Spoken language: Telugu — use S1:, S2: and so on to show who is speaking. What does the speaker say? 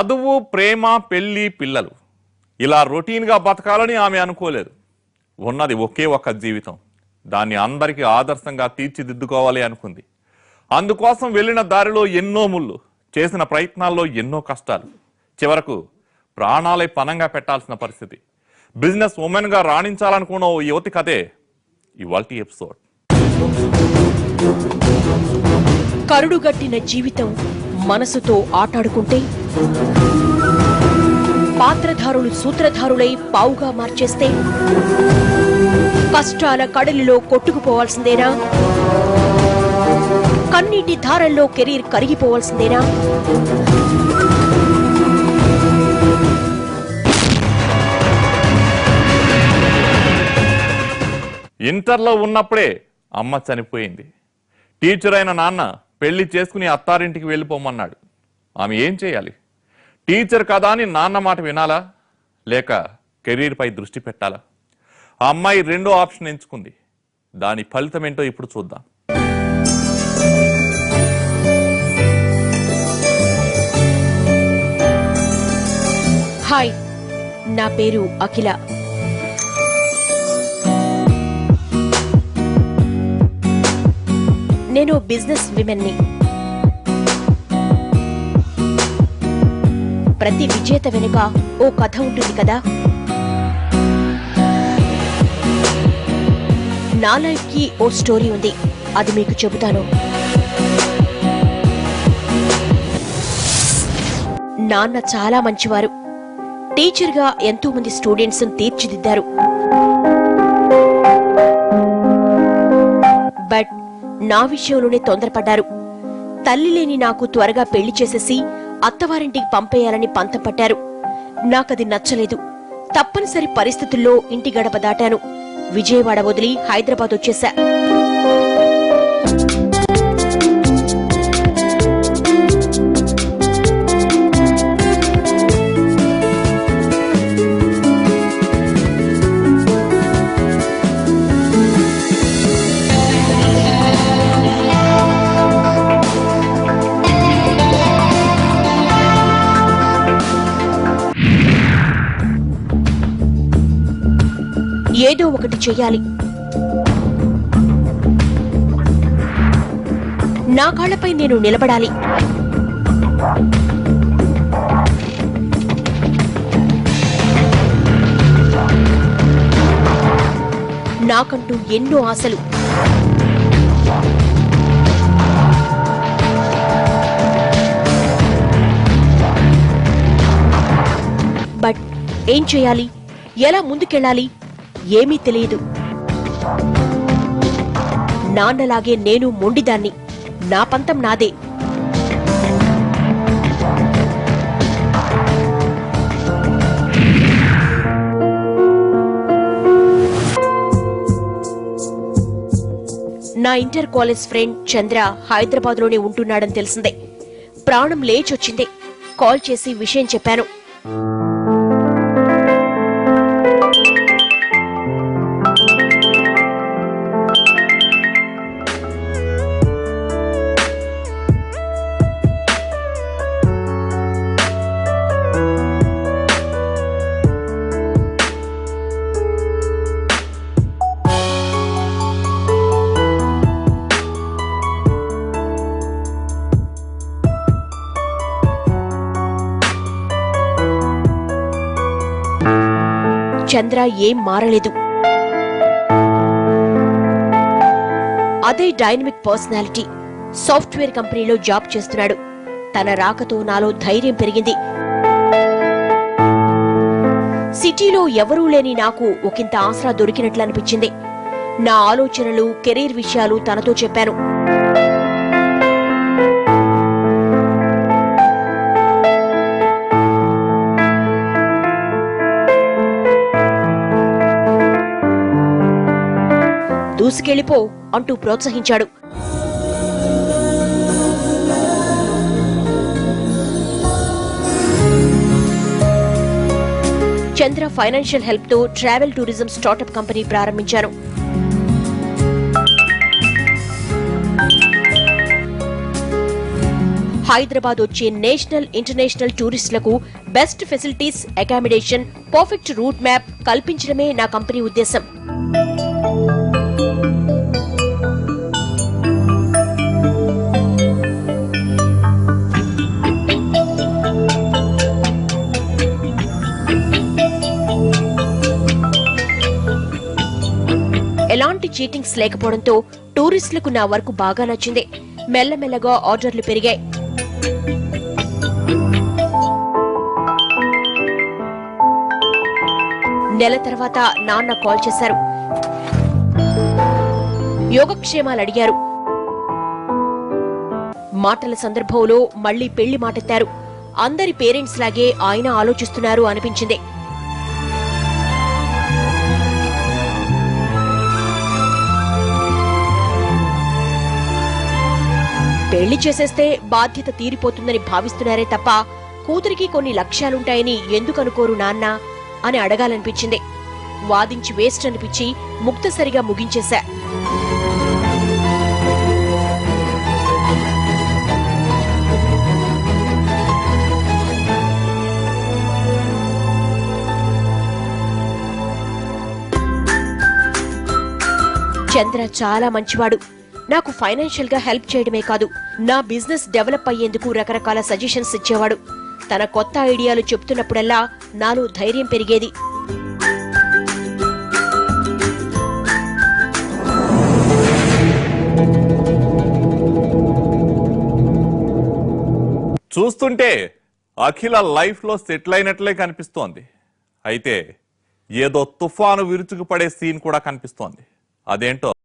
S1: చదువు ప్రేమ పెళ్ళి పిల్లలు. ఇలా రొటీన్గా బతకాలని ఆమె అనుకోలేదు. ఉన్నది ఒకే ఒక్క జీవితం. దాన్ని అందరికీ ఆదర్శంగా తీర్చిదిద్దుకోవాలి అనుకుంది. అందుకోసం వెళ్ళిన దారిలో ఎన్నో ముళ్ళు చేసిన ప్రయత్నాల్లో ఎన్నో కష్టాలు. చివరకు ప్రాణాలే పనంగా పెట్టాల్సిన పరిస్థితి. బిజినెస్ ఉమెన్గా రాణించాలనుకున్న ఓ యువతి కథే ఇవాల్టి ఎపిసోడ్.
S2: కరుడుగట్టిన జీవితం మనసుతో ఆటాడుకుంటే పాత్రధారులు సూత్రధారులై పావుగా మార్చేస్తే కష్టాల కడలిలో కొట్టుకుపోవాల్సిందేనా? కన్నీటి ధారల్లో కెరీర్ కరిగిపోవాల్సిందేనా?
S1: ఇంటర్లో ఉన్నప్పుడే అమ్మ చనిపోయింది. టీచర్ అయిన నాన్న పెళ్ళి చేసుకుని అత్తారింటికి వెళ్ళిపోమన్నాడు. ఆమె ఏం చేయాలి? టీచర్ కదా అని నాన్న మాట వినాలా? లేక కెరీర్పై దృష్టి పెట్టాలా? ఆ అమ్మాయి రెండో ఆప్షన్ ఎంచుకుంది. దాని ఫలితం ఏంటో ఇప్పుడు చూద్దాం.
S2: హాయ్ నా పేరు అఖిల. నేను బిజినెస్ విమెన్ని. ప్రతి విజేత వెనుక ఓ కథ ఉంటుంది కదా? నా లైఫ్కి ఓ స్టోరీ ఉంది. అది మీకు చెబుతాను. నాన్న చాలా మంచివారు. టీచర్గా ఎంతో మంది స్టూడెంట్స్ తీర్చిదిద్దారు. బట్ నా విషయంలోనే తొందరపడ్డారు. తల్లి లేని నాకు త్వరగా పెళ్ళి చేసేసి అత్తవారింటికి పంపేయాలని పంతపట్టారు. నాకది నచ్చలేదు. తప్పనిసరి పరిస్థితుల్లో ఇంటి గడప దాటాను. విజయవాడ వదిలి హైదరాబాద్ వచ్చేశా. ఏదో ఒకటి చెయ్యాలి. నా కాళ్ళపై నేను నిలబడాలి. నాకంటూ ఎన్నో ఆశలు. బట్ ఏం చేయాలి ఎలా ముందుకెళ్ళాలి? ఏమీ తెలియదు. నాన్నలాగే నేను మొండిదాన్ని. నా పంతం నాదే. నా ఇంటర్ కాలేజ్ ఫ్రెండ్ చంద్ర హైదరాబాద్లోనే ఉంటున్నాడని తెలిసిందే. ప్రాణం లేచొచ్చింది. కాల్ చేసి విషయం చెప్పాను. చంద్ర ఏం మారలేదు. అదే డైనమిక్ పర్సనాలిటీ. సాఫ్ట్వేర్ కంపెనీలో జాబ్ చేస్తున్నాడు. తన రాకతో నాలో ధైర్యం పెరిగింది. సిటీలో ఎవరూ లేని నాకు ఒకంత ఆసరా దొరికినట్లు అనిపించింది. నా ఆలోచనలు కెరీర్ విషయాలు తనతో చెప్పాను. దూసుకెళ్ళిపో అంటూ ప్రోత్సహించాడు. చంద్ర ఫైనాన్షియల్ హెల్ప్తో ట్రావెల్ టూరిజం స్టార్టప్ కంపెనీ ప్రారంభించాను హైదరాబాద్ వచ్చే national international టూరిస్టులకు best facilities accommodation perfect route map కల్పించడమే నా కంపెనీ ఉద్దేశం. ఎలాంటి చీటింగ్స్ లేకపోవడంతో టూరిస్టులకు నా వరకు బాగా నచ్చింది. మెల్లమెల్లగా ఆర్డర్లు పెరిగాయి. నెల తర్వాత నాన్న కాల్ చేశారు. యోగక్షేమాలు అడిగారు. మాటల సందర్భంలో మళ్ళీ పెళ్ళి మాటెత్తారు. అందరి పేరెంట్స్ లాగే ఆయన ఆలోచిస్తున్నారు అనిపించింది. పెళ్ళి చేసేస్తే బాధ్యత తీరిపోతుందని భావిస్తున్నారే తప్ప కూతురికి కొన్ని లక్ష్యాలుంటాయని ఎందుకు అనుకోరు నాన్న అని అడగాలనిపించింది. వాదించి వేస్ట్ అనిపించి ముక్తసరిగా ముగించేశా. చంద్ర చాలా మంచివాడు. నాకు ఫైనాన్షియల్గా హెల్ప్ చేయడమే కాదు నా బిజినెస్ డెవలప్ అయ్యేందుకు రకరకాల సజెషన్స్ ఇచ్చేవాడు. తన కొత్త ఐడియాలు చెప్తున్నప్పుడల్లా నాలో ధైర్యం పెరిగేది.
S1: చూస్తుంటే అఖిల లైఫ్లో సెటిల్ అయినట్లే కనిపిస్తోంది. అయితే ఏదో తుఫాను విరుచుకుపడే సీన్ కూడా కనిపిస్తోంది. అదేంటో